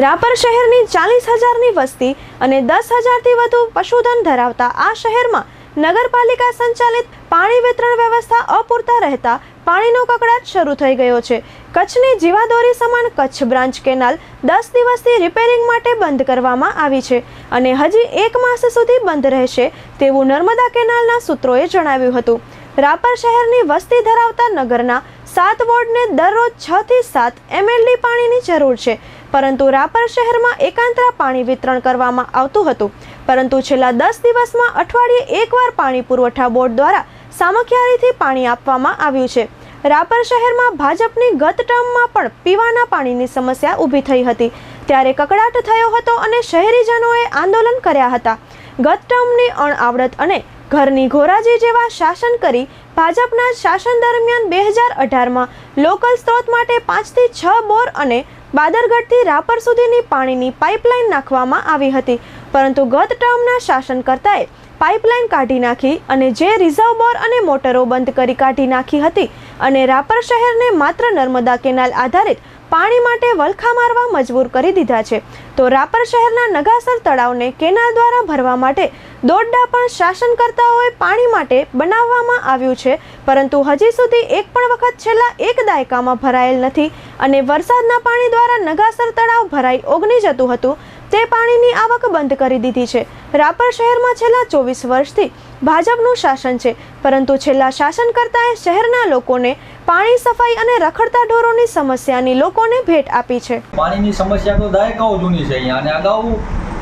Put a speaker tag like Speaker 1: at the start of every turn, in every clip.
Speaker 1: રાપર શહેરની ચાલીસ હજારની વસ્તી અને દસ હજારથી વધુ પશુધન ધરાવતા આ શહેરમાં નગરપાલિકા સંચાલિત પાણી વિતરણ વ્યવસ્થા અપૂરતા રહેતા પાણીનો કકડાટ શરૂ થઈ ગયો છે. કચ્છની જીવાદોરી સમાન કચ્છ બ્રાન્ચ કેનાલ દસ દિવસથી રિપેરિંગ માટે બંધ કરવામાં આવી છે અને હજી એક માસ સુધી બંધ રહેશે તેવું નર્મદા કેનાલના સૂત્રોએ જણાવ્યું હતું. રાપર શહેરની વસ્તી ધરાવતા નગરના સાત વોર્ડને દરરોજ છ થી સાત એમએલડી પાણીની જરૂર છે. પરંતુ રાપર શહેરમાં એકાંતરા પાણી વિતરણ કરવામાં આવતું હતું. પરંતુ છેલ્લા દસ દિવસમાં અઠવાડિયે એકવાર પાણી પુરવઠા બોર્ડ દ્વારા સામખિયારીથી પાણી આપવામાં આવ્યું છે. રાપર શહેરમાં ભાજપની ગત ટર્મમાં પણ પીવાના પાણીની સમસ્યા ઊભી થઈ હતી. ત્યારે કકડાટ થયો હતો અને શહેરીજનોએ આંદોલન કર્યા હતા. ગત ટર્મની અણઆવડત અને ઘરની ઘોરાજી જેવા શાસન કરી ભાજપના શાસન દરમિયાન બે હજાર અઢારમાં લોકલ સ્ત્રોત માટે પાંચથી છ બોર અને બાદરગઢથી રાપર સુધીની પાણીની પાઇપલાઇન નાખવામાં આવી હતી. પરંતુ ગત ટર્મના શાસનકર્તાએ પાઇપલાઇન કાઢી નાખી અને જે રિઝર્વ બોર અને મોટરો બંધ કરી કાઢી નાખી હતી. અને રાપર શહેરને માત્ર નર્મદા કેનાલ આધારિત પાણી માટે વલખા મારવા મજબૂર કરી દીધા છે. તો રાપર શહેરના નગાસર તળાવને કેનાલ દ્વારા ભરવા માટે દોડડા પણ શાસનકર્તાઓએ પાણી માટે બનાવવામાં આવ્યું છે. પરંતુ હજી સુધી એક પણ વખત છેલ્લા એક દાયકામાં ભરાયેલ નથી અને વરસાદના પાણી દ્વારા નગાસર તળાવ ભરાઈ ઓગની જતું હતું. તે પાણીની આવક બંધ કરી દીધી છે. રાપર શહેરમાં છેલ્લા ચોવીસ વર્ષથી ભાજપનું શાસન છે. પરંતુ છેલ્લા શાસનકર્તાએ શહેરના લોકોને પાણી સફાઈ અને રખડતા ઢોરોની સમસ્યાની લોકોને ભેટ આપી છે.
Speaker 2: પાણીની સમસ્યા તો દાયકાઓ જૂની છે અહીંયા અને અગાઉ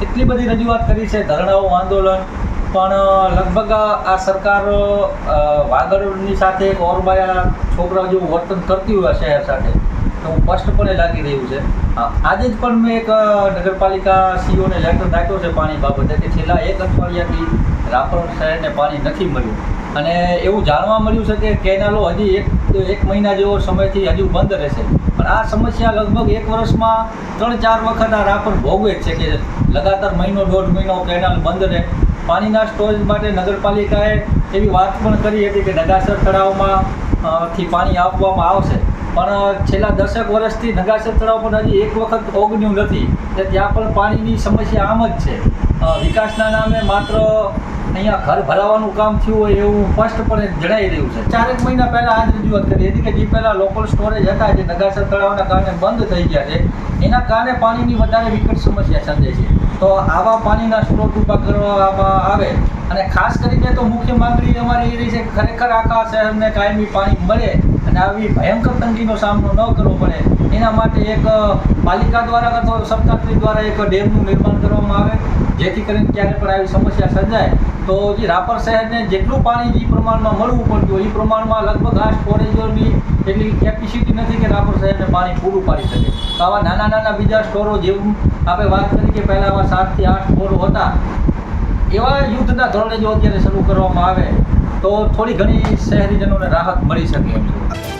Speaker 2: એટલી બધી રજૂઆત કરી છે, ધરણાઓ, આંદોલન. પણ લગભગ આ સરકાર વાગડની સાથે ઓરબાયા છોકરા જેવું વર્તન કરતી હોય શહેર સાથે. તો સ્પષ્ટપણે લાગી રહ્યું છે. આજે જ પણ મેં એક નગરપાલિકા સીઓને લેટર નાખ્યો છે પાણી બાબતે કે છેલ્લા એક અઠવાડિયાથી રાપર શહેરને પાણી નથી મળ્યું. અને એવું જાણવા મળ્યું છે કે કેનાલો હજી એક એક મહિના જેવો સમયથી હજુ બંધ રહેશે. પણ આ સમસ્યા લગભગ એક વર્ષમાં ત્રણ ચાર વખત આ રાપર ભોગવે છે કે લગાતાર મહિનો દોઢ મહિનો કેનાલ બંધ રહે. પાણીના સ્ટોરેજ માટે નગરપાલિકાએ એવી વાત પણ કરી હતી કે નગાસર તળાવમાં થી પાણી આપવામાં આવશે. પણ છેલ્લા દસેક વર્ષથી નગાસર તળાવ પણ હજી એક વખત ઓગન્યું નથી. એટલે ત્યાં પણ પાણીની સમસ્યા આમ જ છે. વિકાસના નામે માત્ર અહીંયા ઘર ભરાવાનું કામ થયું હોય એવું સ્પષ્ટપણે જણાઈ રહ્યું છે. ચારેક મહિના પહેલા આ જ રજૂઆત કરી હતી કે જે પહેલા લોકલ સ્ટોરેજ હતા જે નગાસર તળાવના કારણે બંધ થઈ ગયા છે, એના કારણે પાણીની વધારે વિકટ સમસ્યા સર્જાય છે. તો આવા પાણીના સ્ત્રોત ઊભા કરવામાં આવે. અને ખાસ કરીને તો મુખ્ય માંગણી અમારી એ છે ખરેખર આખા શહેરને કાયમી પાણી મળે અને આવી ભયંકર તંગીનો સામનો ન કરવો પડે. એના માટે એક પાલિકા દ્વારા અથવા સરકારશ્રી દ્વારા એક ડેમનું નિર્માણ કરવામાં આવે. જેથી કરીને ક્યારે પણ આવી સમસ્યા સર્જાય, તો જે રાપર શહેરને જેટલું પાણી જે પ્રમાણમાં મળવું પડતું એ પ્રમાણમાં લગભગ આ સ્ટોરેજોની એટલી કેપેસિટી નથી કે રાપર શહેરને પાણી પૂરું પાડી શકે. તો આવા નાના નાના બીજા સ્ટોરો જેવું આપણે વાત કરી કે પહેલાં આવા સાતથી આઠ સ્ટોરો હતા, એવા યુદ્ધના ધોરણે જો અત્યારે શરૂ કરવામાં આવે, તો થોડી ઘણી શહેરીજનોને રાહત મળી શકે એમ છે.